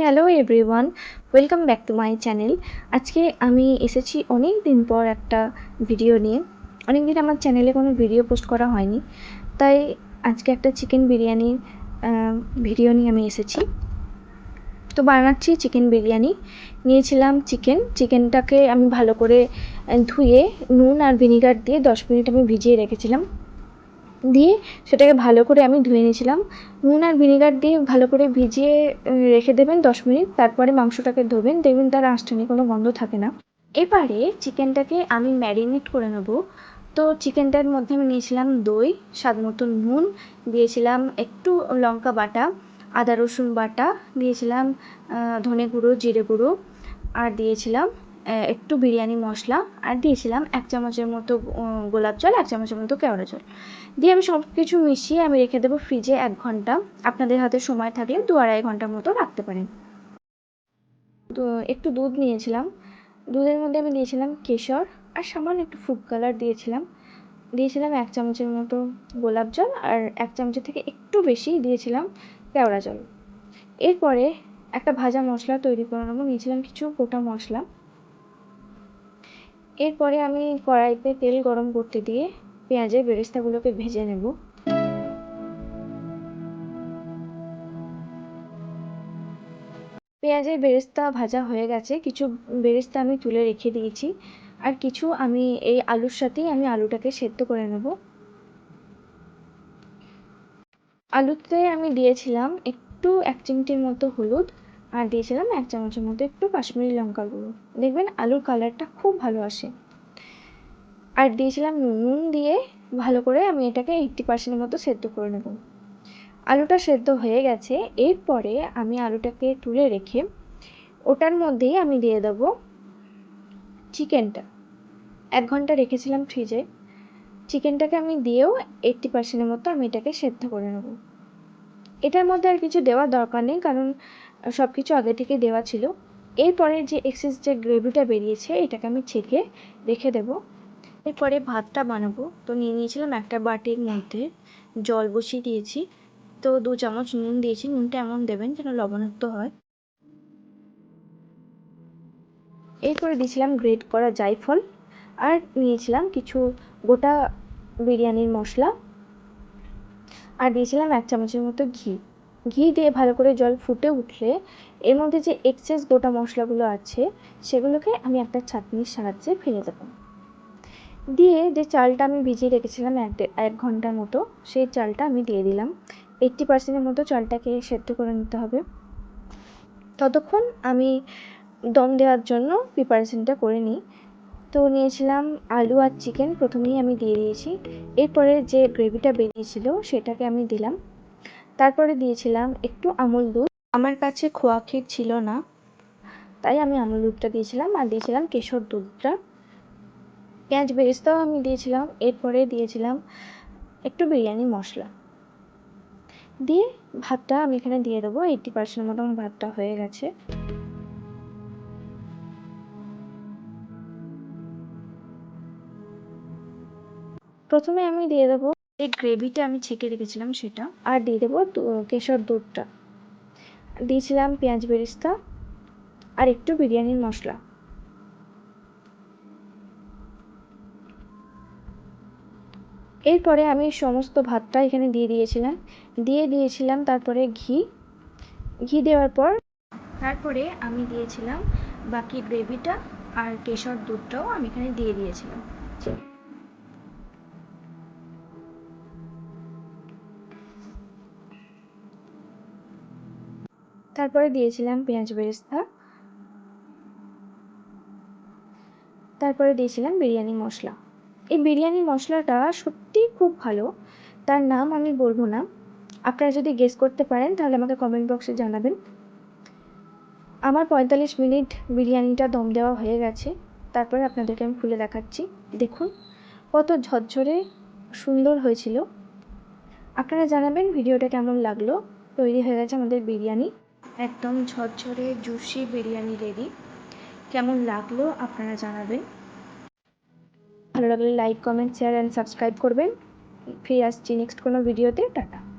Hello everyone welcome back to my channel আজকে আমি এসেছি অনেক দিন পর একটা ভিডিও নিয়ে। অনেক দিন আমার চ্যানেলে কোনো ভিডিও পোস্ট করা হয়নি। তাই আজকে একটা চিকেন বিরিয়ানির ভিডিও নিয়ে আমি এসেছি। তো বানাচ্ছি চিকেন বিরিয়ানি। নিয়েছিলাম চিকেন চিকেনটাকে আমি ভালো করে ধুয়ে নুন আর ভিনিগার দিয়ে দশ মিনিট আমি ভিজিয়ে রেখেছিলাম। দিয়ে সেটাকে ভালো করে আমি ধুয়ে নিয়েছিলাম। নুন আর ভিনেগার দিয়ে ভালো করে ভিজিয়ে রেখে দেবেন দশ মিনিট। তারপরে মাংসটাকে ধোবেন। দেখবেন তার আঁশটানি কোনো গন্ধ থাকে না। এবারে চিকেনটাকে আমি ম্যারিনেট করে নেব। তো চিকেনটার মধ্যে আমি নিয়েছিলাম দই, স্বাদ মতো নুন, দিয়েছিলাম একটু লঙ্কা বাটা, আদা রসুন বাটা, দিয়েছিলাম ধনে গুঁড়ো, জিরে গুঁড়ো, আর দিয়েছিলাম একটু বিরিয়ানি মশলা আর দিয়েছিলাম এক চামচের মতো গোলাপ জল, এক চামচের মতো কেওড়া জল। দিয়ে আমি সব কিছু মিশিয়ে আমি রেখে দেবো ফ্রিজে এক ঘণ্টা। আপনাদের হাতে সময় থাকলে দু আড়াই ঘণ্টার মতো রাখতে পারেন। তো একটু দুধ নিয়েছিলাম। দুধের মধ্যে আমি দিয়েছিলাম কেশর আর সামান্য একটু ফুড কালার দিয়েছিলাম। দিয়েছিলাম এক চামচের মতো গোলাপ জল আর এক চামচের থেকে একটু বেশি দিয়েছিলাম কেওড়া জল। এরপরে একটা ভাজা মশলা তৈরি করে নেব। নিয়েছিলাম কিছু গোটা মশলা। এরপরে আমি কড়াইতে তেল গরম করতে দিয়ে পেঁয়াজের বেরেস্তাগুলোকে ভেজে নেব। পেঁয়াজের বেরেস্তা ভাজা হয়ে গেছে। কিছু বেরেস্তা আমি তুলে রেখে দিয়েছি। আর কিছু আমি এই আলুর সাথেই আমি আলুটাকে সেদ্ধ করে নেব। আলুতে আমি দিয়েছিলাম একটু এক চিমটির মতো হলুদ। আর দিয়েছিলাম এক চামচের মতো একটু কাশ্মীরি লঙ্কার গুঁড়ো। দেখবেন আলুর কালারটা খুব ভালো আসে। আর দিয়েছিলাম নুন দিয়ে ভালো করে আমি এটাকে এইট্টি পার্সেন্টের মতো সেদ্ধ করে নেব। আলুটা সেদ্ধ হয়ে গেছে। এরপরে আমি আলুটাকে তুলে রেখে ওটার মধ্যেই আমি দিয়ে দেবো চিকেনটা এক ঘণ্টা রেখেছিলাম ফ্রিজে চিকেনটাকে আমি দিয়েও এইট্টি পার্সেন্টের মতো আমি এটাকে সেদ্ধ করে নেব। এটার মধ্যে আর কিছু দেওয়ার দরকার নেই, কারণ সব কিছু আগে থেকে দেওয়া ছিল। এরপরে যে এক্সেস যে গ্রেভিটা বেরিয়েছে, এটাকে আমি ছেঁকে রেখে দেবো। এরপরে ভাতটা বানাবো। তো নিয়ে নিয়েছিলাম একটা বাটির মধ্যে। জল বসিয়ে দিয়েছি। তো দু চামচ নুন দিয়েছি। নুনটা এমন দেবেন যেন লবণাক্ত হয়। এরপরে দিয়েছিলাম গ্রেট করা জায়ফল। আর নিয়েছিলাম কিছু গোটা বিরিয়ানির মশলা। আর দিয়েছিলাম এক চামচের মতো ঘি। ঘি দিয়ে ভালো করে জল ফুটে উঠলে এর মধ্যে যে এক্সেস গোটা মশলাগুলো আছে, সেগুলোকে আমি একটা ছাঁকনির সাহায্যে ফেলে দেবো। দিয়ে যে চালটা আমি ভিজিয়ে রেখেছিলাম এক এক ঘণ্টার মতো, সেই চালটা আমি দিয়ে দিলাম। এইট্টি পার্সেন্টের মতো চালটাকে সেদ্ধ করে নিতে হবে। ততক্ষণ আমি দম দেওয়ার জন্য প্রিপারেশনটা করে নিই। তো নিয়েছিলাম আলু আর চিকেন প্রথমেই আমি দিয়ে দিয়েছি। এরপরে যে গ্রেভিটা বেরিয়েছিল, সেটাকে আমি দিলাম। তারপরে দিয়েছিলাম একটু আমুল দুধ। আমার কাছে খোয়া ক্ষীর ছিল না, তাই আমি আমুল দুধটা দিয়েছিলাম আর দিয়েছিলাম কেশর দুধটা। পেঁয়াজ বেরেস্তাও আমি দিয়েছিলাম, এরপরে দিয়েছিলাম একটু বিরিয়ানি মশলা। দিয়ে ভাতটা আমি এখানে দিয়ে দেবো, এইটটি পার্সেন্ট মতো আমার ভাতটা হয়ে গেছে। প্রথমে আমি দিয়ে দেবো এই গ্রেভিটা আমি ছেঁকে রেখেছিলাম সেটা। আর দিয়ে দেবো কেশর দুধটা। দিয়েছিলাম পেঁয়াজ বেরেস্তা আর একটু বিরিয়ানির মশলা। এরপরে আমি সমস্ত ভাতটা এখানে দিয়ে দিয়েছিলাম। দিয়ে দিয়েছিলাম তারপরে ঘি। ঘি দেওয়ার পর তারপরে আমি দিয়েছিলাম বাকি গ্রেভিটা আর কেশর দুধটাও আমি এখানে দিয়ে দিয়েছিলাম। তারপরে দিয়েছিলাম পেঁয়াজ বেরেস্তা। তারপরে দিয়েছিলাম বিরিয়ানি মশলা। এই বিরিয়ানি মশলাটা সত্যিই খুব ভালো। তার নাম আমি বলব না। আপনারা যদি গেস করতে পারেন, তাহলে আমাকে কমেন্ট বক্সে জানাবেন। আমার পঁয়তাল্লিশ মিনিট বিরিয়ানিটা দম দেওয়া হয়ে গেছে। তারপরে আপনাদেরকে আমি খুলে দেখাচ্ছি। দেখুন, কত ঝরঝরে সুন্দর হয়েছিল। আপনারা জানাবেন ভিডিওটা কেমন লাগল। তৈরি হয়ে গেছে আমাদের বিরিয়ানি। একদম ঝরঝরে, জুসি বিরিয়ানি রেডি কেমন লাগল আপনারা জানাবেন। ভালো লাগলে like comment share and subscribe করবেন। ফিরে আসছি নেক্সট কোনো ভিডিওতে টাটা।